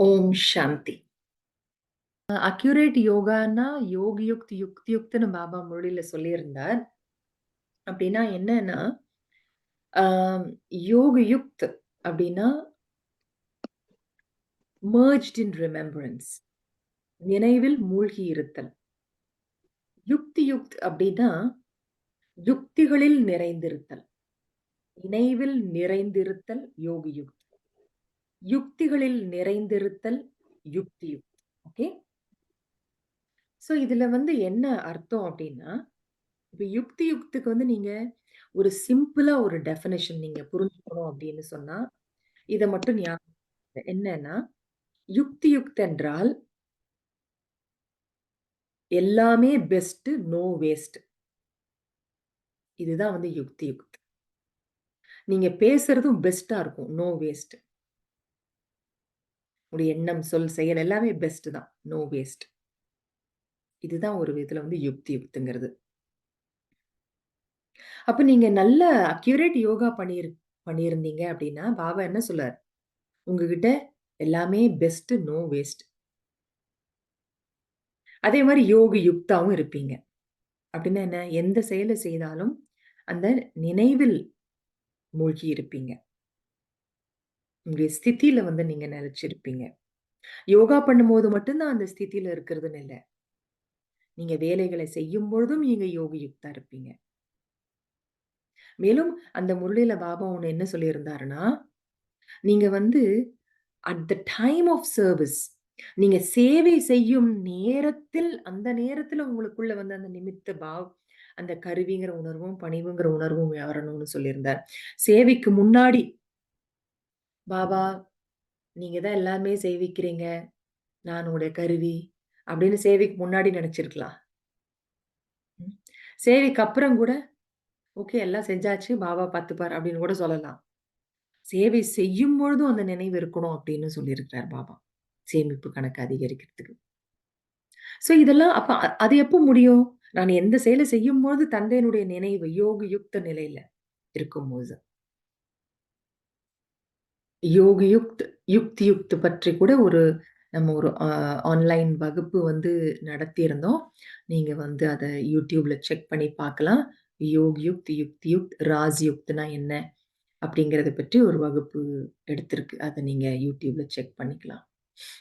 ஓம் சாந்தி. Accurate யோகான்னா, யோக யுக்தி யுக்த் பாபா மொழியில சொல்லியிருந்தார். அப்படின்னா என்னன்னா, யோக யுக்த் அப்படின்னா மர்ஜ்ட் இன் ரிமெம்பரன்ஸ். நினைவில் மூழ்கி இருத்தல். யுக்தி யுக்த் அப்படின்னா யுக்திகளில் நிறைந்திருத்தல். நினைவில் நிறைந்திருத்தல் யோக யுக்த். யுக்திகளில் நிறைந்திருத்தல் யுக்தி யுக்த். ஓகே. ஸோ இதுல வந்து என்ன அர்த்தம் அப்படின்னா இப்போ யுக்தி யுக்திக்கு வந்து நீங்க ஒரு சிம்பிளா ஒரு டெஃபினேஷன் நீங்க புரிஞ்சுக்கணும் அப்படின்னு சொன்னா, இதை மட்டும் ஞாபகம் என்னன்னா, யுக்தி யுக்த் என்றால் எல்லாமே பெஸ்ட், நோ வேஸ்ட். இதுதான் வந்து யுக்தி யுக்த். நீங்க பேசுறதும் பெஸ்ட்டாக இருக்கும். No waste. உடைய எண்ணம், சொல், செயல் எல்லாமே பெஸ்ட் தான். No waste. இதுதான் ஒரு விதத்துல வந்து யுக்தி யுக்திங்கிறது அப்ப நீங்க நல்ல அக்யூரேட் யோகா பண்ணியிரு பண்ணியிருந்தீங்க அப்படின்னா பாபா என்ன சொல்லார் உங்ககிட்ட எல்லாமே பெஸ்ட், நோ வேஸ்ட். அதே மாதிரி யோக யுக்தாவும் இருப்பீங்க. அப்படின்னா என்ன? எந்த செயலை செய்தாலும் அந்த நினைவில் மூழ்கி இருப்பீங்க. உங்களுடைய ஸ்தித்தியில வந்து நீங்க நினைச்சிருப்பீங்க யோகா பண்ணும்போது மட்டும்தான் அந்த ஸ்தித்தியில இருக்கிறதுன்னு இல்லை நீங்க வேலைகள செய்யும்பொழுதும் நீங்க யோகியுக்தா இருப்பீங்க. மேலும் அந்த முரளியில பாபா ஒண்ணு என்ன சொல்லியிருந்தாருன்னா, நீங்க வந்து at the time of service நீங்க சேவை செய்யும் நேரத்தில் அந்த நேரத்துல உங்களுக்குள்ள வந்து அந்த நிமித்த பாவ் அந்த கருவிங்கிற உணர்வும், பணிவுங்கிற உணர்வும் வரணும்னு சொல்லியிருந்தார். சேவைக்கு முன்னாடி பாபா, நீங்க தான் எல்லாமே சேவிக்கிறீங்க நான் உங்களுடைய கருவி. அப்படின்னு சேவைக்கு முன்னாடி நினைச்சிருக்கலாம் சேவைக்கு அப்புறம் கூட, ஓகே எல்லாம் செஞ்சாச்சு. பாபா பார்த்துப்பார் அப்படின்னு கூட சொல்லலாம். சேவை செய்யும் பொழுதும் அந்த நினைவு இருக்கணும் அப்படின்னு சொல்லியிருக்கிறார் பாபா. சேமிப்பு கணக்கு அதிகரிக்கிறதுக்கு. ஸோ இதெல்லாம் அப்ப அது எப்போ முடியும்? நான் எந்த செயல செய்யும்பொழுது தந்தையினுடைய நினைவு யோக யுக்த நிலையில இருக்கும்போது. யோக யுக்த், யுக்தி யுக்த் பற்றி கூட ஒரு நம்ம ஒரு ஆன்லைன் வகுப்பு வந்து நடத்தியிருந்தோம். நீங்க வந்து அத யூடியூப்பில் செக் பண்ணி பார்க்கலாம். யோக் யுக்த், யுக்தி யுக்த், ராஜ் யுக்த்னா என்ன? அப்படிங்கிறத பற்றி ஒரு வகுப்பு எடுத்திருக்கு. அத நீங்க யூடியூப்பில் செக் பண்ணிக்கலாம்.